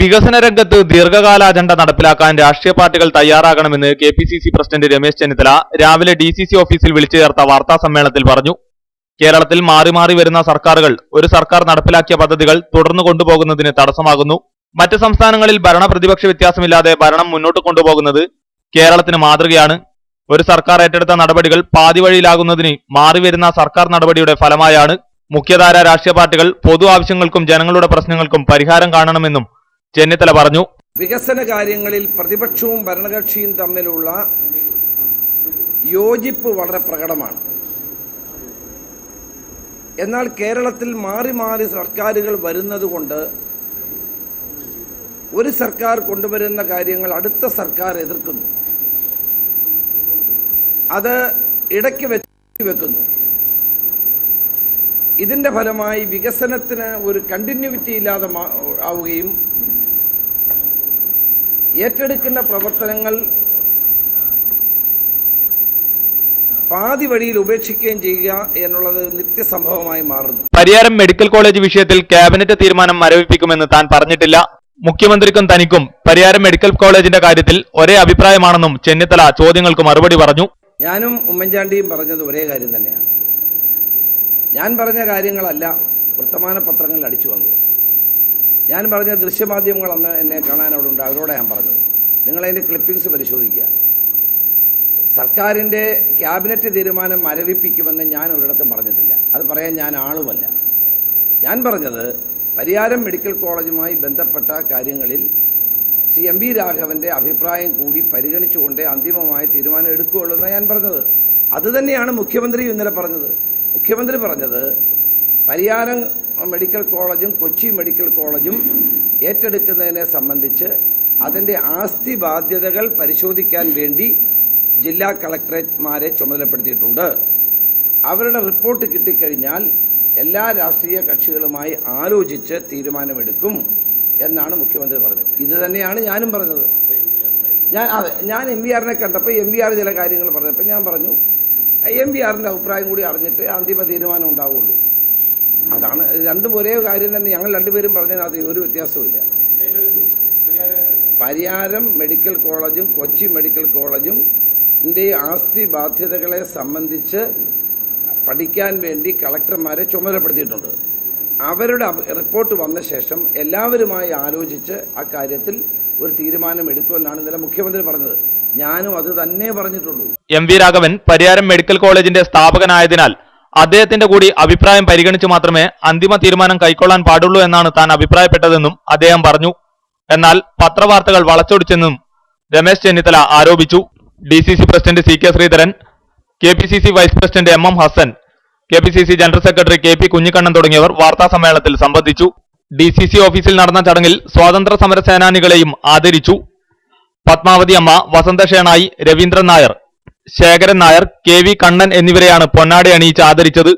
വികസന രംഗത്ത് ദീർഘകാല അജണ്ട നടപ്പിലാക്കാൻ രാഷ്ട്രീയ പാർട്ടികൾ തയ്യാറാകണമെന്ന് K P C C president Ramesh Chennithala രാവിലെ ഡി സി സി ഓഫീസിൽ വിളിച്ചു ചേർത്ത വാർത്താ സമ്മേളനത്തിൽ പറഞ്ഞു. കേരളത്തിൽ മാറി മാറി വരുന്ന സർക്കാരുകൾ ഒരു സർക്കാർ നടപ്പിലാക്കിയ പദ്ധതികൾ തുടർന്നു കൊണ്ടുപോകുന്നതിന് തടസ്സമാകുന്നു. മറ്റ് സംസ്ഥാനങ്ങളിൽ ഭരണ പ്രതിപക്ഷ വ്യത്യാസമില്ലാതെ ഭരണം മുന്നോട്ട് കൊണ്ടുപോകുന്നത് കേരളത്തിന് മാതൃകയാണ്. ഒരു സർക്കാർ ഏറ്റെടുത്ത നടപടികൾ പാതി വഴിയിലാകുന്നതിന് മാറിവരുന്ന സർക്കാർ നടപടിയുടെ ഫലമായാണ്. മുഖ്യധാര രാഷ്ട്രീയ പാർട്ടികൾ പൊതു ആവശ്യങ്ങൾക്കും ജനങ്ങളുടെ പ്രശ്നങ്ങൾക്കും പരിഹാരം കാണണമെന്നും ചെന്നിത്തല പറഞ്ഞു. വികസന കാര്യങ്ങളിൽ പ്രതിപക്ഷവും ഭരണകക്ഷിയും തമ്മിലുള്ള യോജിപ്പ് വളരെ പ്രകടമാണ്. എന്നാൽ കേരളത്തിൽ മാറി മാറി സർക്കാരുകൾ വരുന്നതുകൊണ്ട് ഒരു സർക്കാർ കൊണ്ടുവരുന്ന കാര്യങ്ങൾ അടുത്ത സർക്കാർ എതിർക്കുന്നു. അത് ഇടയ്ക്ക് വെച്ച് വെക്കുന്നു. ഇതിന്റെ ഫലമായി വികസനത്തിന് ഒരു കണ്ടിന്യൂവിറ്റി ഇല്ലാതെ ആവുകയും ഏറ്റെടുക്കുന്ന പ്രവർത്തനങ്ങൾ പാതി വഴിയിൽ ഉപേക്ഷിക്കുകയും ചെയ്യുക എന്നുള്ളത് നിത്യസംഭവമായി മാറുന്നു. പരിയാരം മെഡിക്കൽ കോളേജ് വിഷയത്തിൽ ക്യാബിനറ്റ് തീരുമാനം മരവിപ്പിക്കുമെന്ന് താൻ പറഞ്ഞിട്ടില്ല. മുഖ്യമന്ത്രിക്കും തനിക്കും പരിയാരം മെഡിക്കൽ കോളേജിന്റെ കാര്യത്തിൽ ഒരേ അഭിപ്രായമാണെന്നും ചെന്നിത്തല ചോദ്യങ്ങൾക്ക് മറുപടി പറഞ്ഞു. ഞാനും ഉമ്മൻചാണ്ടിയും പറഞ്ഞത് ഒരേ കാര്യം തന്നെയാണ്. ഞാൻ പറഞ്ഞ കാര്യങ്ങളല്ല വർത്തമാന പത്രങ്ങളിൽ അടിച്ചു വന്നത്. ഞാൻ പറഞ്ഞ ദൃശ്യമാധ്യമങ്ങൾ അന്ന് എന്നെ കാണാൻ അവിടെ ഉണ്ട് അവരോടെ ഞാൻ പറഞ്ഞത്. നിങ്ങളതിന്റെ ക്ലിപ്പിംഗ്സ് പരിശോധിക്കുക. സർക്കാരിന്റെ ക്യാബിനറ്റ് തീരുമാനം മരവിപ്പിക്കുമെന്ന് ഞാൻ ഒരിടത്തും പറഞ്ഞിട്ടില്ല. അത് പറയാൻ ഞാൻ ആളുമല്ല. ഞാൻ പറഞ്ഞത് പരിയാരം മെഡിക്കൽ കോളേജുമായി ബന്ധപ്പെട്ട കാര്യങ്ങളിൽ ശ്രീ എം വി രാഘവന്റെ അഭിപ്രായം കൂടി പരിഗണിച്ചുകൊണ്ട് അന്തിമമായ തീരുമാനം എടുക്കുകയുള്ളൂ എന്നാണ് ഞാൻ പറഞ്ഞത്. അതുതന്നെയാണ് മുഖ്യമന്ത്രി ഇന്നലെ പറഞ്ഞത്. മുഖ്യമന്ത്രി പറഞ്ഞത് പരിയാരം മെഡിക്കൽ കോളേജും കൊച്ചി മെഡിക്കൽ കോളേജും ഏറ്റെടുക്കുന്നതിനെ സംബന്ധിച്ച് അതിന്റെ ആസ്തി ബാധ്യതകൾ പരിശോധിക്കാൻ വേണ്ടി ജില്ലാ കളക്ടറേറ്റ്മാരെ ചുമതലപ്പെടുത്തിയിട്ടുണ്ട്. അവരുടെ റിപ്പോർട്ട് കിട്ടിക്കഴിഞ്ഞാൽ എല്ലാ രാഷ്ട്രീയ കക്ഷികളുമായി ആലോചിച്ച് തീരുമാനമെടുക്കും എന്നാണ് മുഖ്യമന്ത്രി പറഞ്ഞത്. ഇത് തന്നെയാണ് ഞാനും പറഞ്ഞത്. ഞാൻ അതെ ഞാൻ എം വി ആറിനെ കണ്ടപ്പോൾ എം വി ആർ ചില കാര്യങ്ങൾ പറഞ്ഞപ്പോൾ ഞാൻ പറഞ്ഞു എം വി ആറിന്റെ അഭിപ്രായം കൂടി അറിഞ്ഞിട്ട് അന്തിമ തീരുമാനം ഉണ്ടാവുള്ളൂ. അതാണ്. രണ്ടും ഒരേ കാര്യം തന്നെ. ഞങ്ങൾ രണ്ടുപേരും പറഞ്ഞതിനകത്ത് ഒരു വ്യത്യാസവുമില്ല. പരിയാരം മെഡിക്കൽ കോളേജും കൊച്ചി മെഡിക്കൽ കോളേജും ആസ്തി ബാധ്യതകളെ സംബന്ധിച്ച് പഠിക്കാൻ വേണ്ടി കളക്ടർമാരെ ചുമതലപ്പെടുത്തിയിട്ടുണ്ട്. അവരുടെ റിപ്പോർട്ട് വന്ന ശേഷം എല്ലാവരുമായി ആലോചിച്ച് ആ കാര്യത്തിൽ ഒരു തീരുമാനം എടുക്കുമെന്നാണ് ഇന്നലെ മുഖ്യമന്ത്രി പറഞ്ഞത്. ഞാനും അത് തന്നെ പറഞ്ഞിട്ടുള്ളൂ. M V Raghavan Pariyaram medical കോളേജിന്റെ സ്ഥാപകനായതിനാൽ അദ്ദേഹത്തിന്റെ കൂടി അഭിപ്രായം പരിഗണിച്ച് മാത്രമേ അന്തിമ തീരുമാനം കൈക്കൊള്ളാൻ പാടുള്ളൂ എന്നാണ് താൻ അഭിപ്രായപ്പെട്ടതെന്നും അദ്ദേഹം പറഞ്ഞു. എന്നാൽ പത്രവാർത്തകൾ വളച്ചൊടിച്ചെന്നും രമേശ് ചെന്നിത്തല ആരോപിച്ചു. D C C president C K Sreedharan K P C C vice president M M Hassan K P C C general secretary K P Kunhikannan തുടങ്ങിയവർ വാർത്താ സമ്മേളനത്തിൽ സംബന്ധിച്ചു. ഡി സി സി ഓഫീസിൽ നടന്ന ചടങ്ങിൽ സ്വാതന്ത്ര്യ സമര സേനാനികളെയും ആദരിച്ചു. പത്മാവതി അമ്മ വസന്തഷേണായി രവീന്ദ്രൻ നായർ ശേഖരൻ നായർ കെ വി കണ്ണൻ എന്നിവരെയാണ് പൊന്നാടി അണിയിച്ച് ആദരിച്ചത്.